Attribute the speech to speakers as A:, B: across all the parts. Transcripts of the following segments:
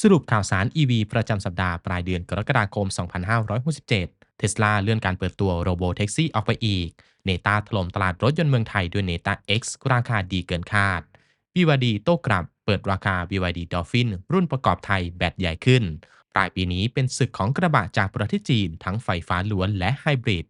A: สรุปข่าวสาร EV ประจำสัปดาห์ปลายเดือนกรกฎาคม 2567 เทสลาเลื่อนการเปิดตัวโรโบแท็กซี่ออกไปอีก เนต้าถล่มตลาดรถยนต์เมืองไทยด้วยเนต้า X ราคาดีเกินคาด BYD โต้กลับเปิดราคา BYD Dolphin รุ่นประกอบไทยแบตใหญ่ขึ้น ปลายปีนี้เป็นศึกของกระบะจากประเทศจีนทั้งไฟฟ้าล้วนและไฮบริด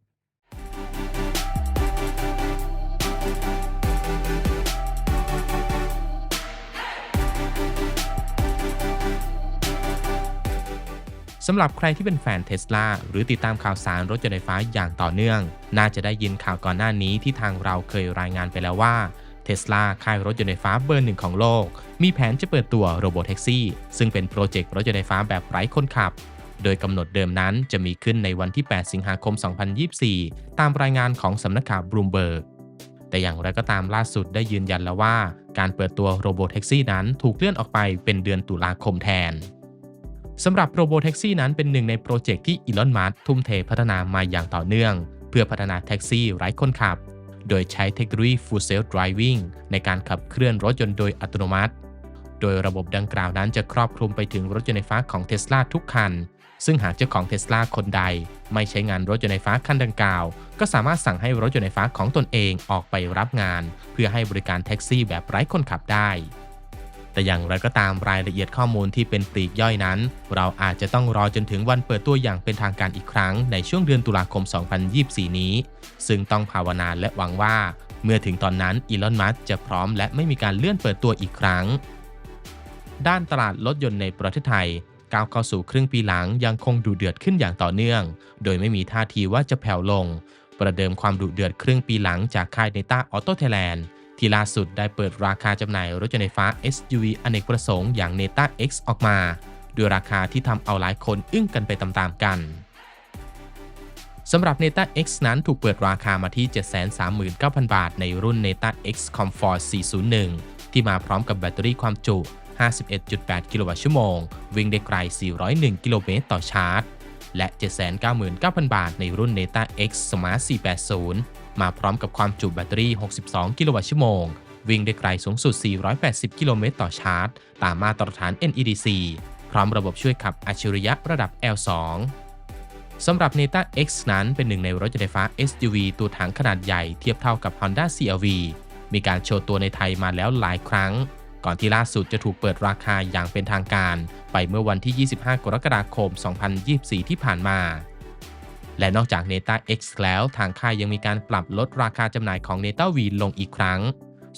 A: สำหรับใครที่เป็นแฟนเทสลาหรือติดตามข่าวสารรถยนต์ไฟฟ้าอย่างต่อเนื่อง น่าจะได้ยินข่าวก่อนหน้านี้ที่ทางเราเคยรายงานไปแล้วว่าเทสลาค่ายรถยนต์ไฟฟ้าเบอร์หนึ่งของโลก มีแผนจะเปิดตัวโรบอทแท็กซี่ซึ่งเป็นโปรเจกต์รถยนต์ไฟฟ้าแบบไร้คนขับ โดยกำหนดเดิมนั้นจะมีขึ้นในวันที่ 8 สิงหาคม 2024 ตามรายงานของสำนักข่าวบลูมเบิร์กแต่อย่างไรก็ตามล่าสุดได้ยืนยันแล้วว่า การเปิดตัวโรบอทแท็กซี่นั้นถูกเลื่อนออกไปเป็นเดือนตุลาคมแทน สำหรับโรโบแท็กซี่นั้นเป็นหนึ่งในโปรเจกต์ที่อีลอน มัสก์ทุ่มเทพัฒนามาอย่างต่อเนื่อง เพื่อพัฒนาแท็กซี่ไร้คนขับ โดยใช้เทคโนโลยี Full Self Driving ในการขับเคลื่อนรถยนต์โดยอัตโนมัติ โดยระบบดังกล่าวนั้นจะครอบคลุมไปถึงรถยนต์ไฟฟ้าของเทสลาทุกคัน ซึ่งหากเจ้าของเทสลาคนใด ไม่ใช้งานรถยนต์ไฟฟ้าคันดังกล่าว ก็สามารถสั่งให้รถยนต์ไฟฟ้าของตนเองออกไปรับงาน เพื่อให้บริการแท็กซี่แบบไร้คนขับได้ แต่อย่างไรก็ตามรายละเอียดข้อมูลที่เป็นปลีกย่อยนั้น เราอาจจะต้องรอจนถึงวันเปิดตัวอย่างเป็นทางการอีกครั้งในช่วงเดือนตุลาคม 2024 นี้ ซึ่งต้องภาวนาและหวังว่า เมื่อถึงตอนนั้นอีลอนมัสจะพร้อมและไม่มีการเลื่อนเปิดตัวอีกครั้ง ด้านตลาดรถยนต์ในประเทศไทยก้าวเข้าสู่ครึ่งปีหลังยังคงดุเดือดขึ้นอย่างต่อเนื่อง โดยไม่มีท่าทีว่าจะแผ่วลง ประเดิมความดุเดือดครึ่งปีหลังจากค่ายเนต้าออโตไทแลนด์ ที่ล่าสุดได้เปิดราคาจำหน่ายรถยนต์ไฟฟ้า SUV อเนกประสงค์อย่าง Neta X ออกมา ด้วยราคาที่ทำเอาหลายคนอึ้งกันไปตามๆกันสำหรับ Neta X นั้นถูกเปิดราคามาที่ 739,000 บาท ในรุ่น Neta X Comfort 401 ที่มาพร้อมกับแบตเตอรี่ความจุ 51.8 กิโลวัตต์ชั่วโมง วิ่งได้ไกล 401 กิโลเมตรต่อชาร์จ และ 799,000 บาทในรุ่น Neta X Smart 480 มาพร้อมกับความจุแบตเตอรี่ 62 กิโลวัตต์ชั่วโมง วิ่งได้ไกลสูงสุด 480 กิโลเมตรต่อชาร์จ ตามมาตรฐาน NEDC พร้อมระบบช่วยขับอัจฉริยะระดับ L2 สำหรับ Neta X นั้นเป็นหนึ่งในรถยนต์ไฟฟ้า SUV ตัวถังขนาดใหญ่เทียบเท่ากับ Honda CR-V มีการโชว์ตัวในไทยมาแล้วหลายครั้ง ก่อนที่ล่าสุดจะถูกเปิดราคาอย่างเป็นทางการ ไปเมื่อวันที่ 25 กรกฎาคม 2024 ที่ผ่านมา และนอกจาก Neta X แล้วทางค่ายยังมีการปรับลดราคาจำหน่ายของ Neta V ลงอีกครั้ง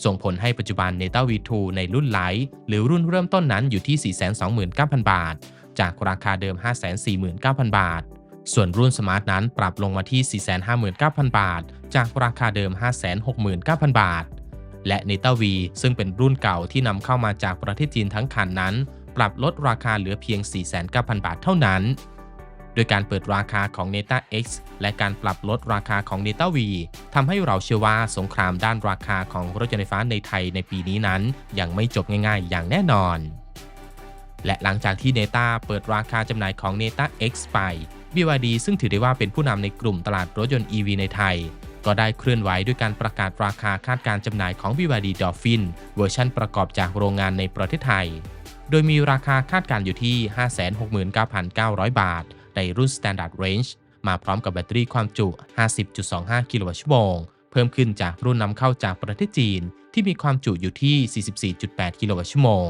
A: ส่งผลให้ปัจจุบัน Neta V2 ในรุ่นไลท์หรือรุ่นเริ่มต้นนั้นอยู่ที่ 429,000 บาท จากราคาเดิม 549,000 บาทส่วนรุ่นสมาร์ทนั้นปรับลงมาที่ 459,000 บาท จากราคาเดิม 569,000 บาท และ Neta V ซึ่งเป็นรุ่นเก่าที่นำเข้ามาจากประเทศจีนทั้งคันนั้น ปรับลดราคาเหลือเพียง 4,900 บาทเท่านั้น โดยการเปิดราคาของ Neta X และการปรับลดราคาของ Neta V ทำให้เราเชื่อว่าสงครามด้านราคาของรถยนต์ไฟฟ้าในไทยในปีนี้นั้น ยังไม่จบง่ายๆ อย่างแน่นอน และหลังจากที่ Neta เปิดราคาจำหน่ายของ Neta X ไป BYD ซึ่งถือได้ว่าเป็นผู้นำในกลุ่มตลาดรถยนต์ EV ในไทย ก็ได้เคลื่อนไหวด้วยการประกาศราคาคาดการจำหน่ายของ BYD Dolphin เวอร์ชันประกอบจากโรงงานในประเทศไทย โดยมีราคาคาดการอยู่ที่ 569,900 บาท ในรุ่น Standard Range มาพร้อมกับแบตเตอรี่ความจุ 50.25 กิโลวัตต์ชั่วโมง เพิ่มขึ้นจากรุ่นนำเข้าจากประเทศจีนที่มีความจุอยู่ที่ 44.8 กิโลวัตต์ชั่วโมง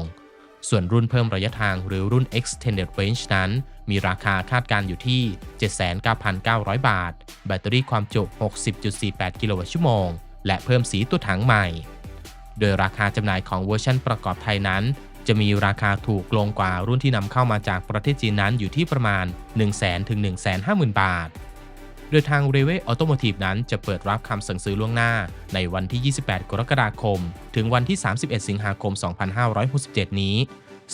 A: ส่วนรุ่นเพิ่มระยะทางหรือรุ่น Extended Range นั้น มีราคาคาดการอยู่ที่ 79,900 บาท แบตเตอรี่ความจุ 60.48 กิโลวัตต์ชั่วโมง และเพิ่มสีตัวถังใหม่ โดยราคาจำหน่ายของเวอร์ชันประกอบไทยนั้น จะมีราคาถูกลงกว่ารุ่นที่นำเข้ามาจากประเทศจีนนั้นอยู่ที่ประมาณ 100,000ถึง150,000 บาท โดยทาง r e v e Automotive นั้นจะเปิดรับคำสั่งซื้อล่วงหน้า ในวันที่ 28 กรกฎาคม ถึงวันที่ 31 สิงหาคม 2567 นี้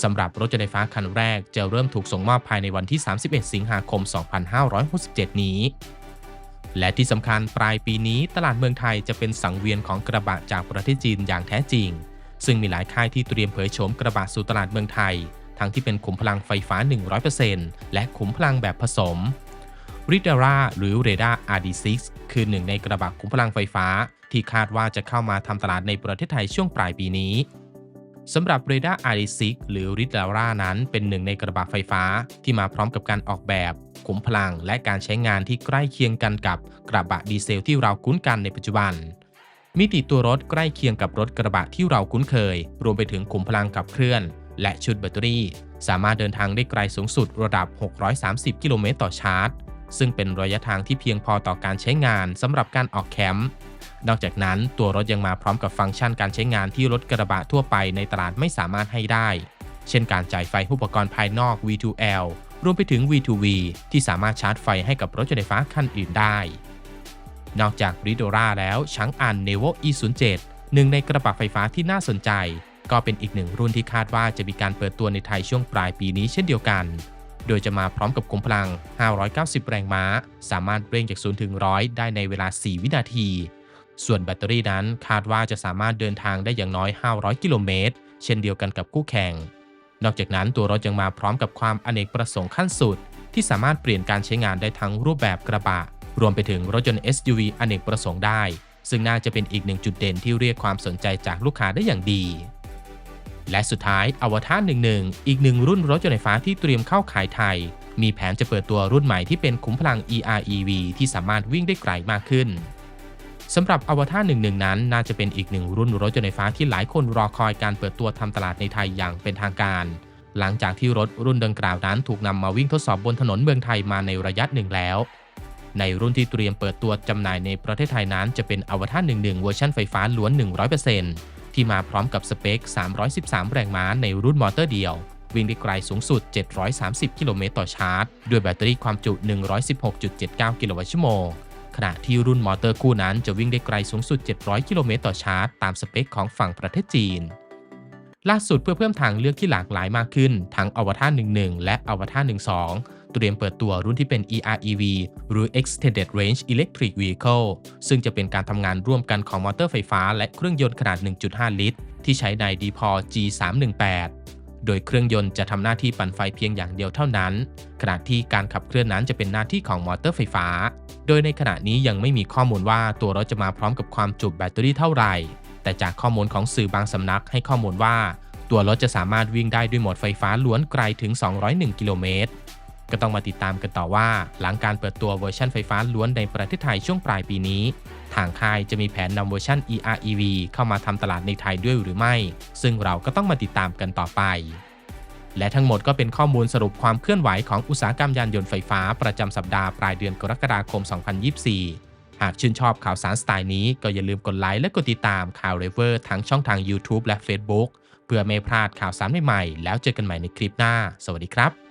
A: สำหรับรถยนต์ไฟฟ้าคันแรกจะเริ่มถูกส่งมอบภายในวันที่ 31 สิงหาคม 2567 นี้ และที่สำคัญปลายปีนี้ตลาดเมืองไทยจะเป็นสังเวียนของกระบะจากประเทศจีนอย่างแท้จริง ซึ่งมีหลายค่ายที่เตรียมเผยโฉมกระบะสู่ตลาดเมืองไทย ทั้งที่เป็นขุมพลังไฟฟ้า 100%และขุมพลังแบบผสม r i d a r a หรือ r a d a r RD6 คือหนึ่งในกระบะขุมพลังไฟฟ้า ที่คาดว่าจะเข้ามาทำตลาดในประเทศไทยช่วงปลายปีนี้สำหรับ r a d a r r 6หรือ r i d a r a นั้นเป็นหนึ่งในกระบะไฟฟ้าที่มาพร้อมกับการออกแบบขุมพลังและการใช้งานที่ใกล้เคียงกันกับกระบะดีเซลที่เราคุ้นกันในปัจจุบัน มิติตัวรถใกล้เคียงกับรถกระบะที่เราคุ้นเคย รวมไปถึงขุมพลังขับเคลื่อน และชุดแบตเตอรี่ สามารถเดินทางได้ไกลสูงสุดระดับ 630 กิโลเมตรต่อชาร์จ ซึ่งเป็นระยะทางที่เพียงพอต่อการใช้งานสำหรับการออกแคมป์ นอกจากนั้นตัวรถยังมาพร้อมกับฟังก์ชันการใช้งานที่รถกระบะทั่วไปในตลาดไม่สามารถให้ได้ เช่นการจ่ายไฟอุปกรณ์ภายนอก V2L รวมไปถึง V2V ที่สามารถชาร์จไฟให้กับรถยนต์ไฟฟ้าคันอื่นได้ นอกจาก r i d o r a แล้วช้างอัน Nevo E07 หนึ่งในกระบะไฟฟ้าที่น่าสนใจ ก็เป็นอีกหนึ่งรุ่นที่คาดว่าจะมีการเปิดตัวในไทยช่วงปลายปีนี้เช่นเดียวกัน โดยจะมาพร้อมกับกลมพลัง 590 แรงม้า สามารถเร่งจาก 0 ถึง 100 ได้ในเวลา 4 วินาที ส่วนแบตเตอรี่นั้นคาดว่าจะสามารถเดินทางได้อย่างน้อย 500 กิโลเมตร เช่นเดียวกันกับคู่แข่ง นอกจากนั้นตัวรถยังมาพร้อมกับความอเนกประสงค์ขั้นสุด ที่สามารถเปลี่ยนการใช้งานได้ทั้งรูปแบบกระบะ รวมไปถึงรถยนต์ SUV อเนกประสงค์ได้ ซึ่งน่าจะเป็นอีกหนึ่งจุดเด่นที่เรียกความสนใจจากลูกค้าได้อย่างดี และสุดท้ายอวตาร11 อีกหนึ่งรุ่นรถยนต์ไฟฟ้าที่เตรียมเข้าขายไทย มีแผนจะเปิดตัวรุ่นใหม่ที่เป็นขุมพลัง EREV ที่สามารถวิ่งได้ไกลมากขึ้นสำหรับอวตาร11 นั้น น่าจะเป็นอีกหนึ่งรุ่นรถยนต์ไฟฟ้าที่หลายคนรอคอยการเปิดตัวทำตลาดในไทยอย่างเป็นทางการ หลังจากที่รถรุ่นดังกล่าวนั้นถูกนำมาวิ่งทดสอบบนถนนเมืองไทยมาในระยะหนึ่งแล้ว ในรุ่นที่เตรียมเปิดตัวจำหน่ายในประเทศไทยนั้นจะเป็นอวตาร11 เวอร์ชันไฟฟ้าล้วน 100% ที่มาพร้อมกับสเปค 313 แรงม้าในรุ่นมอเตอร์เดียว วิ่งได้ไกลสูงสุด 730 กิโลเมตรต่อชาร์จ ด้วยแบตเตอรี่ความจุ 116.79 กิโลวัตต์ชั่วโมง ขณะที่รุ่นมอเตอร์คู่นั้นจะวิ่งได้ไกลสูงสุด 700 กิโลเมตรต่อชาร์จ ตามสเปคของฝั่งประเทศจีน ล่าสุดเพื่อเพิ่มทางเลือกที่หลากหลายมากขึ้น ทั้งอวตาร11 และอวตาร12 เตรียมเปิดตัวรุ่นที่เป็น EREV หรือ Extended Range Electric Vehicle ซึ่งจะเป็นการทำงานร่วมกันของมอเตอร์ไฟฟ้าและเครื่องยนต์ขนาด 1.5 ลิตร ที่ใช้ใน d p o G318 โดยเครื่องยนต์จะทำหน้าที่ปั่นไฟเพียงอย่างเดียวเท่านั้น ขณะที่การขับเคลื่อนนั้นจะเป็นหน้าที่ของมอเตอร์ไฟฟ้า โดยในขณะนี้ยังไม่มีข้อมูลว่าตัวรถจะมาพร้อมกับความจุแบตเตอรี่เท่าไหร่ แต่จากข้อมูลของสื่อบางสำนักให้ข้อมูลว่า ตัวรถจะสามารถวิ่งได้ด้วยโหมดไฟฟ้าล้วนไกลถึง 201 กิโลเมตร ก็ต้องมาติดตามกันต่อว่า หลังการเปิดตัวเวอร์ชันไฟฟ้าล้วนในประเทศไทยช่วงปลายปีนี้ ทางค่ายจะมีแผนนำเวอร์ชัน EREV เข้ามาทำตลาดในไทยด้วยหรือไม่ ซึ่งเราก็ต้องมาติดตามกันต่อไป และทั้งหมดก็เป็นข้อมูลสรุปความเคลื่อนไหวของอุตสาหกรรมยานยนต์ไฟฟ้าประจำสัปดาห์ปลายเดือนกรกฎาคม 2024 หากชื่นชอบข่าวสารสไตล์นี้ก็อย่าลืมกดไลค์และกดติดตามข่าวเรเวอร์ทั้งช่องทาง YouTube และ Facebook เพื่อไม่พลาดข่าวสารใหม่ๆแล้วเจอกันใหม่ในคลิปหน้า สวัสดีครับ